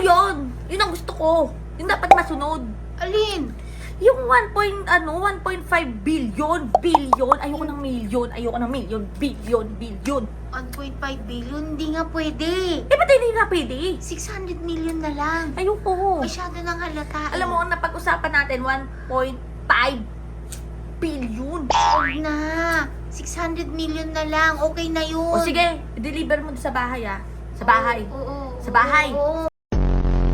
yun. Yun ang gusto ko. Yung dapat masunod. Alin? Yung 1 point, ano, 1.5 billion, billion, ayoko ng million, ayoko ng million, billion, billion. 1.5 billion, hindi nga pwede. Eh, ba't hindi na pwede? 600 million na lang. Ayoko. Masyado nang halata. Alam mo, ang napag-usapan natin, 1.5 billion. Huwag na. 600 million na lang. Okay na yun. O sige, deliver mo sa bahay ah. Sa bahay. Oo, oo, Sa bahay. Oo,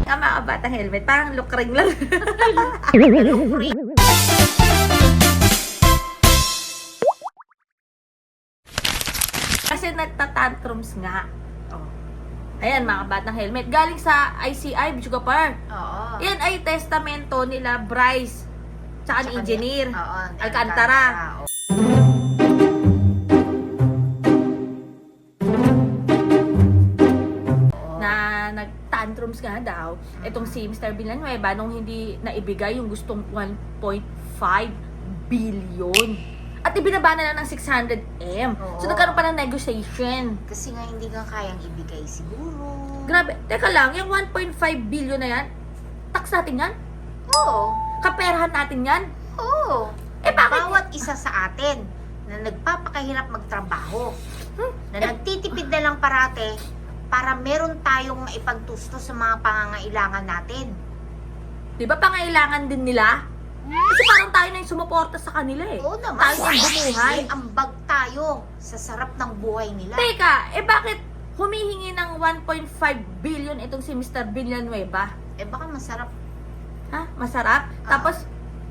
Tama ka batang helmet. Parang lukring lang. Kasi nagtatantrums nga. Oh. Ayan mga batang helmet. Galing sa ICI, Bichugapar. Oo. Yan ay testamento nila Bryce. Tsaka ni engineer. Oo, ni Alcantara. oo. Nga daw itong si Mr. Villanueva nung hindi naibigay yung gustong 1.5 billion. At ibinaba na lang ng 600M. So Oo. nagkaroon pa ng negotiation. Kasi nga hindi ka kayang ibigay siguro. Grabe. Teka lang, yung 1.5 billion na yan, tax natin yan? Oo. Kaperahan natin yan? Oo. Eh, bakit- Bawat isa sa atin na nagpapakahirap magtrabaho, Hmm? na nagtitipid na lang parate para meron tayong maipagtusto sa mga pangangailangan natin. Di ba pangailangan din nila? Kasi parang tayo na yung sumuporta sa kanila eh. Oo naman. Tayo yung bumuhay. May ambag tayo sa sarap ng buhay nila. Teka, eh bakit humihingi ng 1.5 billion itong si Mr. Villanueva? Eh baka masarap. Ha? Masarap? Ah. Tapos,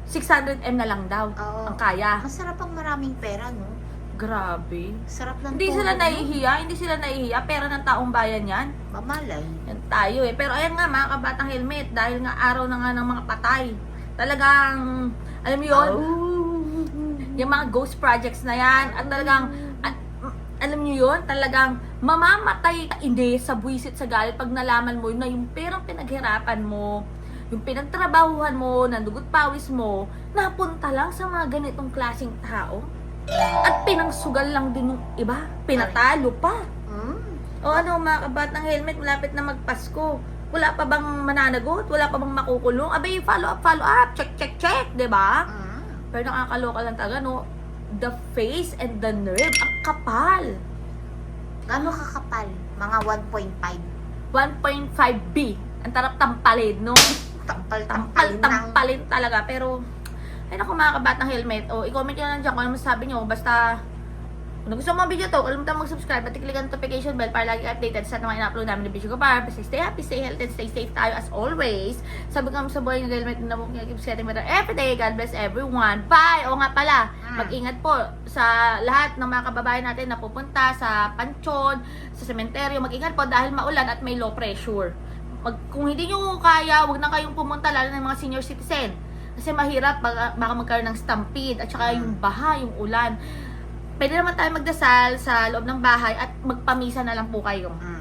600M na lang daw Oo. ang kaya. Masarap ang maraming pera, no? Grabe. Sarap ng Hindi sila nahihiya, hindi sila nahihiya. Pera ng taong bayan yan. Mamalay. Yan tayo eh. Pero ayan nga mga kabatang helmet, dahil nga araw na nga ng mga patay. Talagang, alam mo yun, yung mga ghost projects na yan, at talagang, at, alam niyo yun, talagang mamamatay ka hindi sa buwisit sa galit pag nalaman mo na yung perang pinaghirapan mo, yung pinagtrabahuhan mo, nandugot pawis mo, napunta lang sa mga ganitong klaseng tao. At pinangsugal lang din yung iba. Pinatalo pa. Hmm? O ano mga kabatang helmet, malapit na magpasko. Wala pa bang mananagot? Wala pa bang makukulong? Abay, follow up, follow up. Check, check, check. 'di ba? Hmm. Pero nakakaloka lang talaga, no? The face and the nerve, ang kapal. Gano'ng kakapal? Mga 1.5. 1.5B. Ang tarap tampalin, no? Tampal, Tampal-tampalin ng... tampalin talaga. Pero, ay naku mga kabatang helmet. O, i-comment nyo lang dyan kung ano masasabi nyo. Basta, kung nagustuhan mo ang video to, kalimutan mag-subscribe at i-click ang notification bell para lagi updated sa mga ina-upload namin ng video ko para basta stay happy, stay healthy, and stay safe tayo as always. Sabi ko sa buhay ng helmet na mo keep getting better every day. God bless everyone. Bye! O nga pala, Mm. mag-ingat po sa lahat ng mga kababayan natin na pupunta sa pansyon, sa sementeryo. Mag-ingat po dahil maulan at may low pressure. Mag, kung hindi nyo kaya, wag na kayong pumunta lalo ng mga senior citizen. Kasi mahirap, baka, baka magkaroon ng stampede at saka yung baha, yung ulan. Pwede naman tayo magdasal sa loob ng bahay at magpamisa na lang po kayo. Hmm.